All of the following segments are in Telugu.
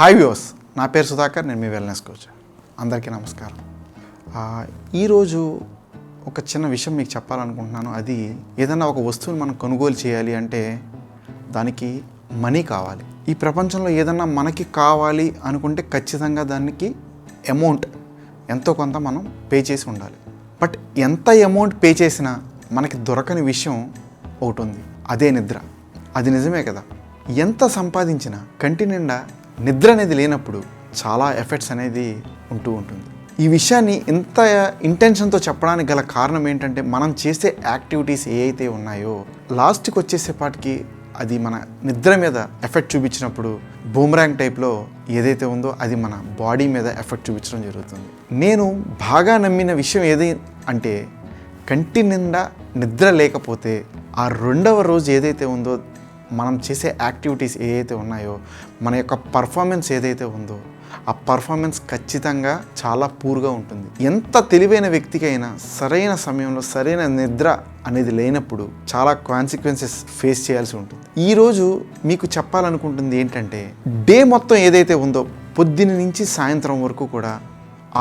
హాయ్ వ్యూస్ నా పేరు సుధాకర్ నేను మీ వెల్నెస్ కోచ్. అందరికీ నమస్కారం. ఈరోజు ఒక చిన్న విషయం మీకు చెప్పాలనుకుంటున్నాను. అది ఏదైనా ఒక వస్తువుని మనం కొనుగోలు చేయాలి అంటే దానికి మనీ కావాలి. ఈ ప్రపంచంలో ఏదన్నా మనకి కావాలి అనుకుంటే ఖచ్చితంగా దానికి అమౌంట్ ఎంతో కొంత మనం పే చేసి ఉండాలి. బట్ ఎంత అమౌంట్ పే చేసినా మనకి దొరకని విషయం ఒకటి ఉంది. అదే నిద్ర. అది నిజమే కదా. ఎంత సంపాదించినా కంటి నిండా నిద్ర అనేది లేనప్పుడు చాలా ఎఫెక్ట్స్ అనేది ఉంటూ ఉంటుంది. ఈ విషయాన్ని ఇంత ఇంటెన్షన్తో చెప్పడానికి గల కారణం ఏంటంటే మనం చేసే యాక్టివిటీస్ ఏ అయితే ఉన్నాయో లాస్ట్కి వచ్చేసేపాటికి అది మన నిద్ర మీద ఎఫెక్ట్ చూపించినప్పుడు బూమ్రాంగ్ టైప్లో ఏదైతే ఉందో అది మన బాడీ మీద ఎఫెక్ట్ చూపించడం జరుగుతుంది. నేను బాగా నమ్మిన విషయం ఏది అంటే కంటి నిండా నిద్ర లేకపోతే ఆ రెండవ రోజు ఏదైతే ఉందో మనం చేసే యాక్టివిటీస్ ఏదైతే ఉన్నాయో మన యొక్క పర్ఫార్మెన్స్ ఏదైతే ఉందో ఆ పర్ఫార్మెన్స్ ఖచ్చితంగా చాలా పూర్గా ఉంటుంది. ఎంత తెలివైన వ్యక్తికైనా సరైన సమయంలో సరైన నిద్ర అనేది లేనప్పుడు చాలా కాన్సిక్వెన్సెస్ ఫేస్ చేయాల్సి ఉంటుంది. ఈరోజు మీకు చెప్పాలనుకుంటుంది ఏంటంటే డే మొత్తం ఏదైతే ఉందో పొద్దున్న నుంచి సాయంత్రం వరకు కూడా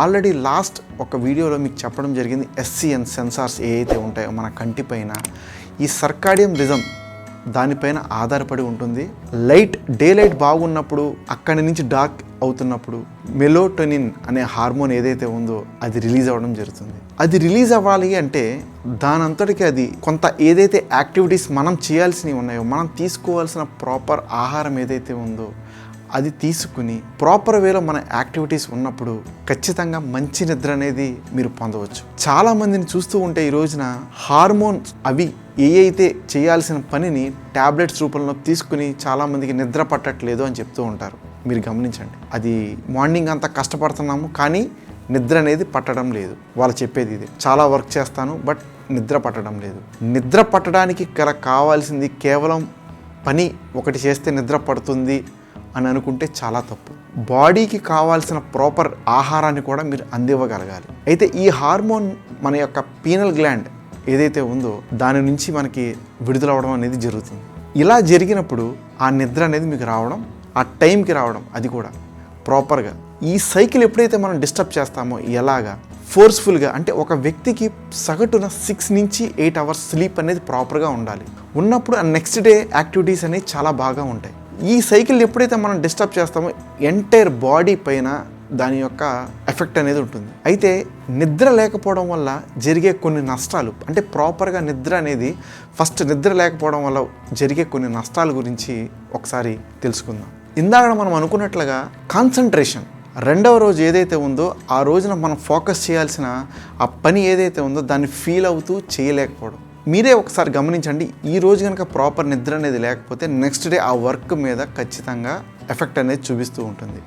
ఆల్రెడీ లాస్ట్ ఒక వీడియోలో మీకు చెప్పడం జరిగింది ఎస్సిఎన్ సెన్సార్స్ ఏ అయితే ఉంటాయో మన కంటిపైన ఈ సర్కాడియం రిజం దానిపైన ఆధారపడి ఉంటుంది. లైట్ డే లైట్ బాగున్నప్పుడు అక్కడి నుంచి డార్క్ అవుతున్నప్పుడు మెలోటోనిన్ అనే హార్మోన్ ఏదైతే ఉందో అది రిలీజ్ అవ్వడం జరుగుతుంది. అది రిలీజ్ అవ్వాలి అంటే దానంతటికి అది కొంత ఏదైతే యాక్టివిటీస్ మనం చేయాల్సినవి ఉన్నాయో మనం తీసుకోవాల్సిన ప్రాపర్ ఆహారం ఏదైతే ఉందో అది తీసుకుని ప్రాపర్ వేలో మన యాక్టివిటీస్ ఉన్నప్పుడు ఖచ్చితంగా మంచి నిద్ర అనేది మీరు పొందవచ్చు. చాలా మందిని చూస్తూ ఉంటే ఈ రోజున హార్మోన్స్ అవి ఏ అయితే చేయాల్సిన పనిని టాబ్లెట్స్ రూపంలో తీసుకుని చాలామందికి నిద్ర పట్టట్లేదు అని చెప్తూ ఉంటారు. మీరు గమనించండి. అది మార్నింగ్ అంతా కష్టపడుతున్నాము కానీ నిద్ర అనేది పట్టడం లేదు. వాళ్ళు చెప్పేది ఇది. చాలా వర్క్ చేస్తాను బట్ నిద్ర పట్టడం లేదు. నిద్ర పట్టడానికి గల కావాల్సింది కేవలం పని ఒకటి చేస్తే నిద్ర పడుతుంది అని అనుకుంటే చాలా తప్పు. బాడీకి కావాల్సిన ప్రాపర్ ఆహారాన్ని కూడా మీరు అందివ్వగలగాలి. అయితే ఈ హార్మోన్ మన యొక్క పీనల్ గ్లాండ్ ఏదైతే ఉందో దాని నుంచి మనకి విడుదలవడం అనేది జరుగుతుంది. ఇలా జరిగినప్పుడు ఆ నిద్ర అనేది మీకు రావడం ఆ టైంకి రావడం అది కూడా ప్రాపర్గా ఈ సైకిల్ ఎప్పుడైతే మనం డిస్టర్బ్ చేస్తామో ఎలాగా ఫోర్స్ఫుల్గా అంటే ఒక వ్యక్తికి సగటున సిక్స్ నుంచి ఎయిట్ అవర్స్ స్లీప్ అనేది ప్రాపర్గా ఉండాలి. ఉన్నప్పుడు ఆ నెక్స్ట్ డే యాక్టివిటీస్ అనేవి చాలా బాగా ఉంటాయి. ఈ సైకిల్ ఎప్పుడైతే మనం డిస్టర్బ్ చేస్తామో ఎంటైర్ బాడీ పైన దాని యొక్క ఎఫెక్ట్ అనేది ఉంటుంది. అయితే నిద్ర లేకపోవడం వల్ల జరిగే కొన్ని నష్టాలు అంటే ప్రాపర్గా నిద్ర అనేది ఫస్ట్ నిద్ర లేకపోవడం వల్ల జరిగే కొన్ని నష్టాల గురించి ఒకసారి తెలుసుకుందాం. ఇందాక మనం అనుకున్నట్లుగా కాన్సన్ట్రేషన్ రెండవ రోజు ఏదైతే ఉందో ఆ రోజున మనం ఫోకస్ చేయాల్సిన ఆ పని ఏదైతే ఉందో దాన్ని ఫీల్ అవుతూ చేయలేకపోవడం. మీరే ఒకసారి గమనించండి ఈ రోజు కనుక ప్రాపర్ నిద్ర అనేది లేకపోతే నెక్స్ట్ డే ఆ వర్క్ మీద ఖచ్చితంగా ఎఫెక్ట్ అనేది చూపిస్తూ ఉంటుంది.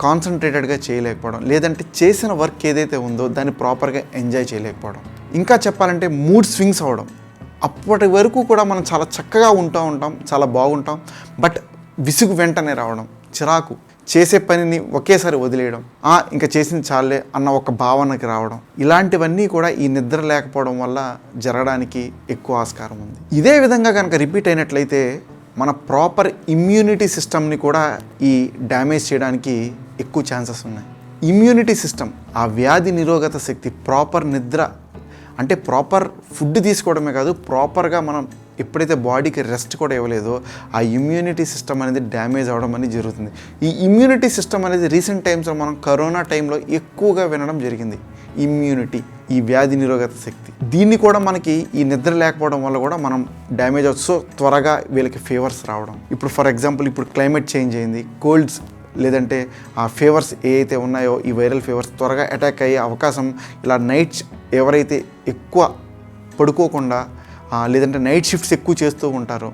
కాన్సన్ట్రేటెడ్గా చేయలేకపోవడం లేదంటే చేసిన వర్క్ ఏదైతే ఉందో దాన్ని ప్రాపర్గా ఎంజాయ్ చేయలేకపోవడం. ఇంకా చెప్పాలంటే మూడ్ స్వింగ్స్ అవ్వడం. అప్పటి వరకు కూడా మనం చాలా చక్కగా ఉంటూ ఉంటాం చాలా బాగుంటాం బట్ విసుగు వెంటనే రావడం చిరాకు. చేసే పనిని ఒకేసారి వదిలేయడం "ఆ, ఇంకా చేసింది చాలే అన్న ఒక భావనకి రావడం. ఇలాంటివన్నీ కూడా ఈ నిద్ర లేకపోవడం వల్ల జరగడానికి ఎక్కువ ఆస్కారం ఉంది. ఇదే విధంగా కనుక రిపీట్ అయినట్లయితే మన ప్రాపర్ ఇమ్యూనిటీ సిస్టమ్ని కూడా ఈ డ్యామేజ్ చేయడానికి ఎక్కువ ఛాన్సెస్ ఉన్నాయి. ఇమ్యూనిటీ సిస్టమ్ ఆ వ్యాధి నిరోధక శక్తి ప్రాపర్ నిద్ర అంటే ప్రాపర్ ఫుడ్ తీసుకోవడమే కాదు ప్రాపర్గా మనం ఎప్పుడైతే బాడీకి రెస్ట్ కూడా ఇవ్వలేదో ఆ ఇమ్యూనిటీ సిస్టమ్ అనేది డ్యామేజ్ అవ్వడం అనేది జరుగుతుంది. ఈ ఇమ్యూనిటీ సిస్టమ్ అనేది రీసెంట్ టైమ్స్లో మనం కరోనా టైంలో ఎక్కువగా వినడం జరిగింది. ఇమ్యూనిటీ ఈ వ్యాధి నిరోధక శక్తి. దీన్ని కూడా మనకి ఈ నిద్ర లేకపోవడం వల్ల కూడా మనం డ్యామేజ్ అవచ్చు సో త్వరగా వీళ్ళకి ఫీవర్స్ రావడం. ఇప్పుడు ఫర్ ఎగ్జాంపుల్ ఇప్పుడు క్లైమేట్ చేంజ్ అయింది. కోల్డ్స్ లేదంటే ఆ ఫీవర్స్ ఏ ఉన్నాయో ఈ వైరల్ ఫీవర్స్ త్వరగా అటాక్ అయ్యే అవకాశం ఇలా నైట్స్ ఎవరైతే ఎక్కువ పడుకోకుండా లేదంటే నైట్ షిఫ్ట్స్ ఎక్కువ చేస్తూ ఉంటారో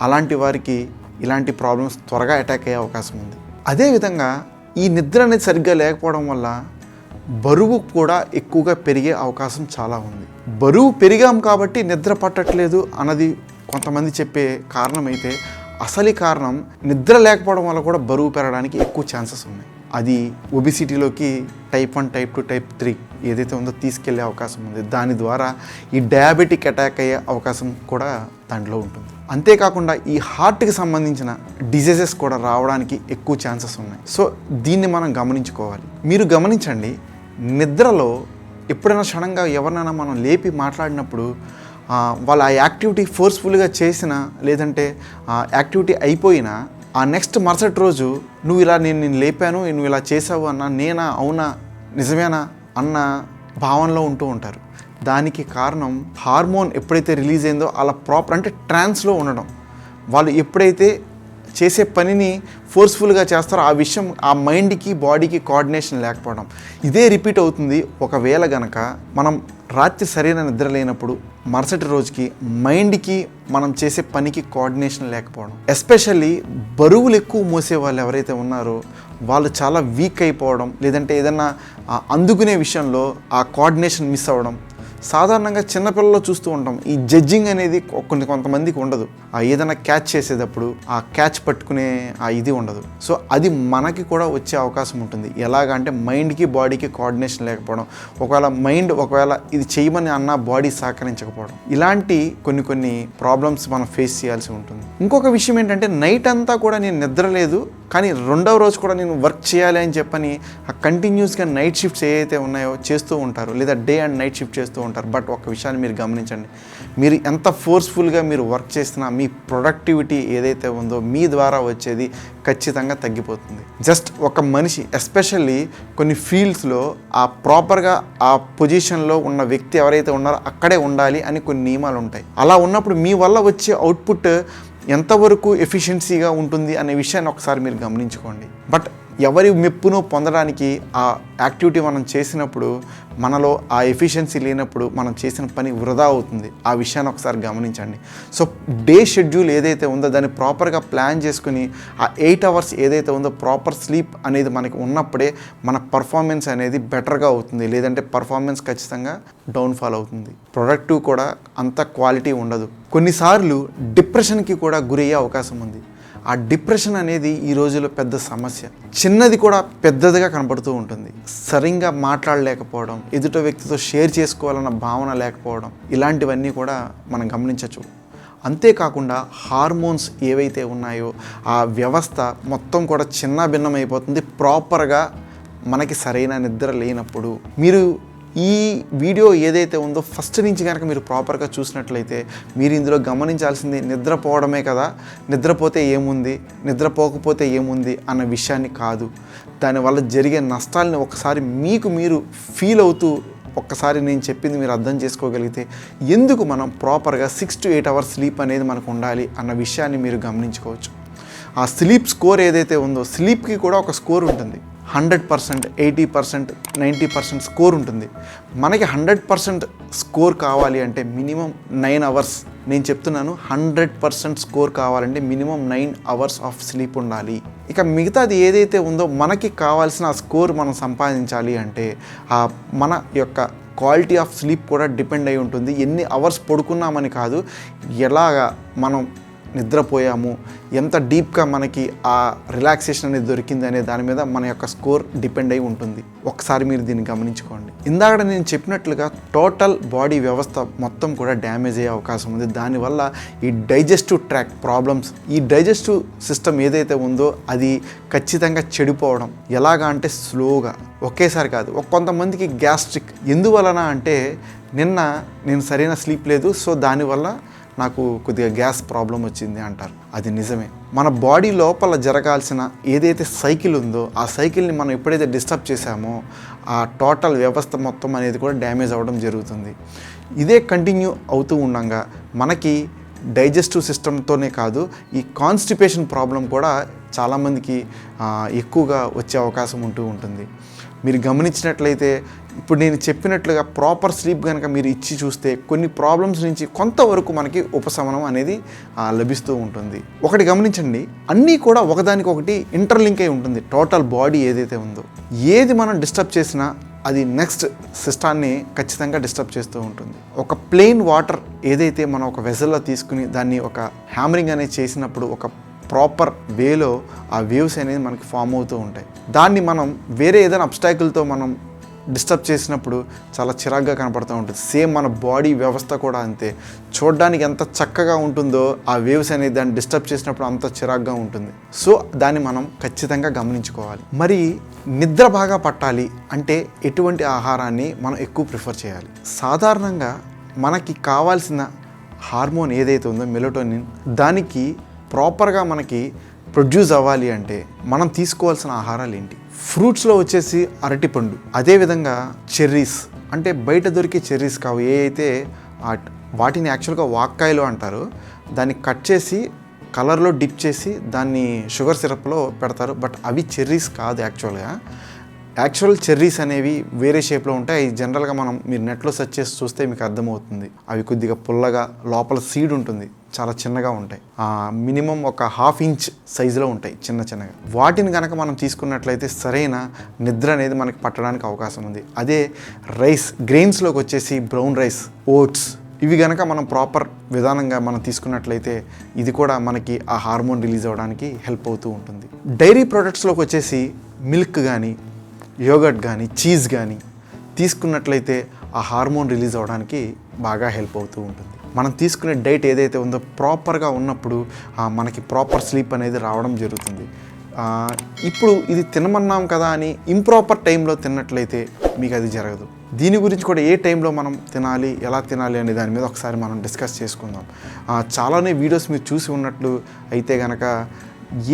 అలాంటి వారికి ఇలాంటి ప్రాబ్లమ్స్ త్వరగా అటాక్ అయ్యే అవకాశం ఉంది. అదేవిధంగా ఈ నిద్ర అనేది సరిగ్గా లేకపోవడం వల్ల బరువు కూడా ఎక్కువగా పెరిగే అవకాశం చాలా ఉంది. బరువు పెరిగాం కాబట్టి నిద్ర పట్టట్లేదు అన్నది కొంతమంది చెప్పే కారణం అయితే అసలు కారణం నిద్ర లేకపోవడం వల్ల కూడా బరువు పెరగడానికి ఎక్కువ ఛాన్సెస్ ఉన్నాయి. అది ఒబిసిటీలోకి type one type two type three ఏదైతే ఉందో తీసుకెళ్ళే అవకాశం ఉంది. దాని ద్వారా ఈ డయాబెటిక్ అటాక్ అయ్యే అవకాశం కూడా దాంట్లో ఉంటుంది. అంతేకాకుండా ఈ హార్ట్కి సంబంధించిన డిజీజెస్ కూడా రావడానికి ఎక్కువ ఛాన్సెస్ ఉన్నాయి. సో దీన్ని మనం గమనించుకోవాలి. మీరు గమనించండి నిద్రలో ఎప్పుడైనా క్షణంగా ఎవరినైనా మనం లేపి మాట్లాడినప్పుడు వాళ్ళు ఆ యాక్టివిటీ ఫోర్స్ఫుల్గా చేసినా లేదంటే ఆ యాక్టివిటీ అయిపోయినా ఆ నెక్స్ట్ మరుసటి రోజు నువ్వు ఇలా నేను నేను లేపాను నువ్వు ఇలా చేసావు అన్న నేనా అవునా నిజమేనా అన్న భావనలో ఉంటూ ఉంటారు. దానికి కారణం హార్మోన్ ఎప్పుడైతే రిలీజ్ అయిందో అలా ప్రాపర్ అంటే ట్రాన్స్లో ఉండడం. వాళ్ళు ఎప్పుడైతే చేసే పనిని ఫోర్స్ఫుల్గా చేస్తారో ఆ విషయం ఆ మైండ్కి బాడీకి కోఆర్డినేషన్ లేకపోవడం. ఇదే రిపీట్ అవుతుంది. ఒకవేళ గనక మనం రాత్రి సరైన నిద్ర లేనప్పుడు మరుసటి రోజుకి మైండ్కి మనం చేసే పనికి కోఆర్డినేషన్ లేకపోవడం. ఎస్పెషల్లీ బరువులు ఎక్కువ మోసే వాళ్ళు ఎవరైతే ఉన్నారో వాళ్ళు చాలా వీక్ అయిపోవడం లేదంటే ఏదన్నా అందుకునే విషయంలో ఆ కోఆర్డినేషన్ మిస్ అవ్వడం సాధారణంగా చిన్నపిల్లల్లో చూస్తూ ఉంటాం. ఈ జడ్జింగ్ అనేది కొన్ని కొంతమందికి ఉండదు. ఆ ఏదైనా క్యాచ్ చేసేటప్పుడు ఆ క్యాచ్ పట్టుకునే ఆ ఇది ఉండదు. సో అది మనకి కూడా వచ్చే అవకాశం ఉంటుంది. ఎలాగంటే మైండ్కి బాడీకి కోఆర్డినేషన్ లేకపోవడం. ఒకవేళ మైండ్ ఒకవేళ ఇది చేయమని అన్న బాడీ సహకరించకపోవడం. ఇలాంటి కొన్ని కొన్ని ప్రాబ్లమ్స్ మనం ఫేస్ చేయాల్సి ఉంటుంది. ఇంకొక విషయం ఏంటంటే నైట్ అంతా కూడా నేను నిద్ర లేదు కానీ రెండవ రోజు కూడా నేను వర్క్ చేయాలి అని చెప్పని ఆ కంటిన్యూస్గా నైట్ షిఫ్ట్స్ ఏవైతే ఉన్నాయో చేస్తూ ఉంటారు లేదా డే అండ్ నైట్ షిఫ్ట్ చేస్తూ ఉంటారు. బట్ ఒక విషయాన్ని మీరు గమనించండి. మీరు ఎంత ఫోర్స్ఫుల్గా మీరు వర్క్ చేసినా మీ ప్రొడక్టివిటీ ఏదైతే ఉందో మీ ద్వారా వచ్చేది ఖచ్చితంగా తగ్గిపోతుంది. జస్ట్ ఒక మనిషి ఎస్పెషల్లీ కొన్ని ఫీల్డ్స్లో ఆ ప్రాపర్గా ఆ పొజిషన్లో ఉన్న వ్యక్తి ఎవరైతే ఉన్నారో అక్కడే ఉండాలి అని కొన్ని నియమాలు ఉంటాయి. అలా ఉన్నప్పుడు మీ వల్ల వచ్చే అవుట్పుట్ ఎంతవరకు ఎఫిషియన్సీగా ఉంటుంది అనే విషయాన్ని ఒకసారి మీరు గమనించుకోండి. బట్ ఎవరి మెప్పును పొందడానికి ఆ యాక్టివిటీ మనం చేసినప్పుడు మనలో ఆ ఎఫిషియన్సీ లేనప్పుడు మనం చేసిన పని వృధా అవుతుంది. ఆ విషయాన్ని ఒకసారి గమనించండి. సో డే షెడ్యూల్ ఏదైతే ఉందో దాన్ని ప్రాపర్గా ప్లాన్ చేసుకుని ఆ ఎయిట్ అవర్స్ ఏదైతే ఉందో ప్రాపర్ స్లీప్ అనేది మనకి ఉన్నప్పుడే మన పర్ఫార్మెన్స్ అనేది బెటర్గా అవుతుంది. లేదంటే పర్ఫార్మెన్స్ ఖచ్చితంగా డౌన్ఫాల్ అవుతుంది. ప్రొడక్టివ్ కూడా అంత క్వాలిటీ ఉండదు. కొన్నిసార్లు డిప్రెషన్కి కూడా గురయ్యే అవకాశం ఉంది. ఆ డిప్రెషన్ అనేది ఈ రోజుల్లో పెద్ద సమస్య. చిన్నది కూడా పెద్దదిగా కనపడుతూ ఉంటుంది. సరిగ్గా మాట్లాడలేకపోవడం ఎదుట వ్యక్తితో షేర్ చేసుకోవాలన్న భావన లేకపోవడం ఇలాంటివన్నీ కూడా మనం గమనించవచ్చు. అంతేకాకుండా హార్మోన్స్ ఏవైతే ఉన్నాయో ఆ వ్యవస్థ మొత్తం కూడా చిన్న భిన్నమైపోతుంది ప్రాపర్గా మనకి సరైన నిద్ర లేనప్పుడు మీరు ఈ వీడియో ఏదైతే ఉందో ఫస్ట్ నుంచి కనుక మీరు ప్రాపర్గా చూసినట్లయితే మీరు ఇందులో గమనించాల్సింది నిద్రపోవడమే కదా. నిద్రపోతే ఏముంది? నిద్రపోకపోతే ఏముంది? అన్న విషయాన్ని కాదు. దానివల్ల జరిగే నష్టాలని ఒకసారి మీకు మీరు ఫీల్ అవుతూ ఒక్కసారి నేను చెప్పింది మీరు అర్థం చేసుకోగలిగితే ఎందుకు మనం ప్రాపర్గా six to eight hours sleep అనేది మనకు ఉండాలి అన్న విషయాన్ని మీరు గమనించుకోవచ్చు. ఆ స్లీప్ స్కోర్ ఏదైతే ఉందో స్లీప్కి కూడా ఒక స్కోర్ ఉంటుంది. Hundred percent eighty percent ninety percent score ఉంటుంది. మనకి హండ్రెడ్ పర్సెంట్ స్కోర్ కావాలి అంటే మినిమం నైన్ అవర్స్. నేను చెప్తున్నాను హండ్రెడ్ పర్సెంట్ స్కోర్ కావాలంటే minimum nine hours of sleep ఉండాలి. ఇక మిగతాది ఏదైతే ఉందో మనకి కావాల్సిన ఆ స్కోర్ మనం సంపాదించాలి అంటే ఆ మన యొక్క క్వాలిటీ ఆఫ్ స్లీప్ కూడా డిపెండ్ అయి ఉంటుంది. ఎన్ని అవర్స్ పడుకున్నామని కాదు ఎలాగా మనం నిద్రపోయాము. ఎంత డీప్గా మనకి ఆ రిలాక్సేషన్ అనేది దొరికింది అనే దాని మీద మన యొక్క స్కోర్ డిపెండ్ అయి ఉంటుంది. ఒకసారి మీరు దీన్ని గమనించుకోండి. ఇందాక నేను చెప్పినట్లుగా టోటల్ బాడీ వ్యవస్థ మొత్తం కూడా డ్యామేజ్ అయ్యే అవకాశం ఉంది. దానివల్ల ఈ డైజెస్టివ్ ట్రాక్ ప్రాబ్లమ్స్ ఈ డైజెస్టివ్ సిస్టమ్ ఏదైతే ఉందో అది ఖచ్చితంగా చెడిపోవడం ఎలాగా అంటే స్లోగా ఒకేసారి కాదు కొంతమందికి గ్యాస్ట్రిక్. ఎందువలన అంటే నిన్న నేను సరైన స్లీప్ లేదు సో దానివల్ల నాకు కొద్దిగా గ్యాస్ ప్రాబ్లం వచ్చింది అంటారు. అది నిజమే. మన బాడీ లోపల జరగాల్సిన ఏదైతే సైకిల్ ఉందో ఆ సైకిల్ని మనం ఎప్పుడైతే డిస్టర్బ్ చేశామో ఆ టోటల్ వ్యవస్థ మొత్తం అనేది కూడా డ్యామేజ్ అవ్వడం జరుగుతుంది. ఇదే కంటిన్యూ అవుతూ ఉండగా మనకి డైజెస్టివ్ సిస్టమ్తోనే కాదు ఈ కాన్స్టిపేషన్ ప్రాబ్లం కూడా చాలామందికి ఎక్కువగా వచ్చే అవకాశం ఉంటూ ఉంటుంది. మీరు గమనించినట్లయితే ఇప్పుడు నేను చెప్పినట్లుగా ప్రాపర్ స్లీప్ కనుక మీరు ఇచ్చి చూస్తే కొన్ని ప్రాబ్లమ్స్ నుంచి కొంతవరకు మనకి ఉపశమనం అనేది లభిస్తూ ఉంటుంది. ఒకటి గమనించండి అన్నీ కూడా ఒకదానికొకటి ఇంటర్లింక్ అయి ఉంటుంది. టోటల్ బాడీ ఏదైతే ఉందో. ఏది మనం డిస్టర్బ్ చేసినా అది నెక్స్ట్ సిస్టాన్ని ఖచ్చితంగా డిస్టర్బ్ చేస్తూ ఉంటుంది. ఒక ప్లెయిన్ వాటర్ ఏదైతే మనం ఒక వెజల్లో తీసుకుని దాన్ని ఒక హ్యామరింగ్ అనేది చేసినప్పుడు ఒక ప్రాపర్ వేలో ఆ వేవ్స్ అనేది మనకి ఫామ్ అవుతూ ఉంటాయి. దాన్ని మనం వేరే ఏదైనా అబ్స్టాకిల్తో మనం డిస్టర్బ్ చేసినప్పుడు చాలా చిరాగ్గా కనపడుతూ ఉంటుంది. సేమ్ మన బాడీ వ్యవస్థ కూడా అంతే. చూడడానికి ఎంత చక్కగా ఉంటుందో ఆ వేవ్స్ అనేది దాన్ని డిస్టర్బ్ చేసినప్పుడు అంత చిరాగ్గా ఉంటుంది. సో దాన్ని మనం ఖచ్చితంగా గమనించుకోవాలి. మరి నిద్ర బాగా పట్టాలి అంటే ఎటువంటి ఆహారాన్ని మనం ఎక్కువ ప్రిఫర్ చేయాలి? సాధారణంగా మనకి కావాల్సిన హార్మోన్ ఏదైతే ఉందో మెలటోనిన్ దానికి ప్రాపర్గా మనకి ప్రొడ్యూస్ అవ్వాలి అంటే మనం తీసుకోవాల్సిన ఆహారాలు ఏంటి ఫ్రూట్స్లో వచ్చేసి అరటిపండు అదేవిధంగా చెర్రీస్. అంటే బయట దొరికే చెర్రీస్ కావు. ఏ అయితే వాటిని యాక్చువల్గా వాక్కాయలు అంటారు. దాన్ని కట్ చేసి కలర్లో డిప్ చేసి దాన్ని షుగర్ సిరప్లో పెడతారు. బట్ అవి చెర్రీస్ కాదు యాక్చువల్గా. యాక్చువల్ చెర్రీస్ అనేవి వేరే షేప్లో ఉంటాయి. అవి జనరల్గా మనం మీరు నెట్లో సెర్చ్ చేసి చూస్తే మీకు అర్థమవుతుంది. అవి కొద్దిగా పుల్లగా లోపల సీడ్ ఉంటుంది. చాలా చిన్నగా ఉంటాయి. మినిమం ఒక హాఫ్ ఇంచ్ సైజులో ఉంటాయి చిన్న చిన్నగా. వాటిని కనుక మనం తీసుకున్నట్లయితే సరైన నిద్ర అనేది మనకి పట్టడానికి అవకాశం ఉంది. అదే రైస్ గ్రెయిన్స్లోకి వచ్చేసి బ్రౌన్ రైస్ ఓట్స్ ఇవి కనుక మనం ప్రాపర్ విధానంగా మనం తీసుకున్నట్లయితే ఇది కూడా మనకి ఆ హార్మోన్ రిలీజ్ అవ్వడానికి హెల్ప్ అవుతూ ఉంటుంది. డైరీ ప్రొడక్ట్స్లోకి వచ్చేసి మిల్క్ కానీ యోగట్ కానీ చీజ్ కానీ తీసుకున్నట్లయితే ఆ హార్మోన్ రిలీజ్ అవ్వడానికి బాగా హెల్ప్ అవుతూ ఉంటుంది. మనం తీసుకునే డైట్ ఏదైతే ఉందో ప్రాపర్గా ఉన్నప్పుడు మనకి ప్రాపర్ స్లీప్ అనేది రావడం జరుగుతుంది. ఇప్పుడు ఇది తినమన్నాం కదా అని ఇంప్రాపర్ టైంలో తిన్నట్లయితే మీకు అది జరగదు. దీని గురించి కూడా ఏ టైంలో మనం తినాలి ఎలా తినాలి అనే దాని మీద ఒకసారి మనం డిస్కస్ చేసుకుందాం. చాలానే వీడియోస్ మీరు చూసి ఉన్నట్లు అయితే కనుక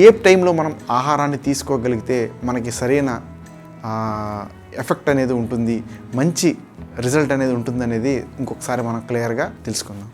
ఏ టైంలో మనం ఆహారాన్ని తీసుకోగలిగితే మనకి సరైన ఎఫెక్ట్ అనేది ఉంటుంది మంచి రిజల్ట్ అనేది ఉంటుంది అనేది ఇంకొకసారి మనం క్లియర్గా తెలుసుకుందాం.